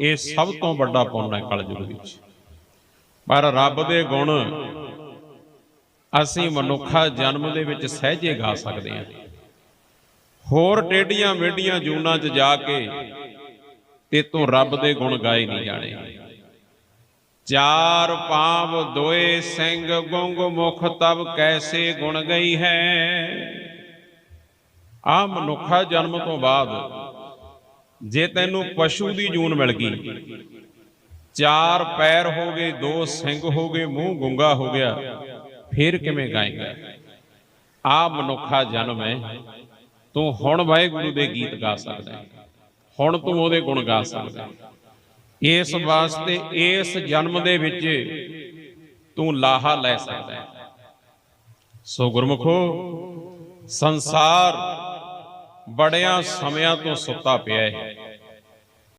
ਇਹ ਸਭ ਤੋਂ ਵੱਡਾ ਪੁੰਨ ਹੈ ਕਲਯੁਗ ਵਿੱਚ। ਪਰ ਰੱਬ ਦੇ ਗੁਣ ਅਸੀਂ ਮਨੁੱਖਾ ਜਨਮ ਦੇ ਵਿੱਚ ਸਹਿਜੇ ਗਾ ਸਕਦੇ ਹਾਂ। ਹੋਰ ਟੇਡੀਆਂ ਮੇਡੀਆਂ ਜੂਨਾਂ 'ਚ ਜਾ ਕੇ ਤੇ ਤੂੰ ਰੱਬ ਦੇ ਗੁਣ ਗਾਏ ਨਹੀਂ ਜਾਣੇ। ਚਾਰ ਪਾਵ ਦੋਏ ਸਿੰਘ ਗੁੰਗ ਮੁਖ ਤਬ ਕੈਸੇ ਗੁਣ ਗਈ ਹੈ? ਆ ਮਨੁੱਖਾ ਜਨਮ ਤੋਂ ਬਾਅਦ ਜੇ ਤੈਨੂੰ ਪਸ਼ੂ ਦੀ ਜੂਨ ਮਿਲ ਗਈ, ਚਾਰ ਪੈਰ ਹੋ ਗਏ, ਦੋ ਸਿੰਘ ਹੋ ਗਏ, ਮੂੰਹ ਗੁੰਗਾ ਹੋ ਗਿਆ, ਫਿਰ ਕਿਵੇਂ ਗਾਏਗਾ? ਆ ਮਨੁੱਖਾ ਜਨਮ ਹੈ, ਤੂੰ ਹੁਣ ਵਾਹਿਗੁਰੂ ਦੇ ਗੀਤ ਗਾ ਸਕਦਾ ਹੈ, ਹੁਣ ਤੂੰ ਉਹਦੇ ਗੁਣ ਗਾ ਸਕਦਾ ਹੈ। ਇਸ ਵਾਸਤੇ, ਇਸ ਜਨਮ ਦੇ ਵਿੱਚ ਤੂੰ ਲਾਹਾ ਲੈ ਸਕਦਾ ਹੈ। ਸੋ ਗੁਰਮੁਖੋ, ਸੰਸਾਰ ਬੜਿਆਂ ਸਮਿਆਂ ਤੋਂ ਸੁੱਤਾ ਪਿਆ ਹੈ।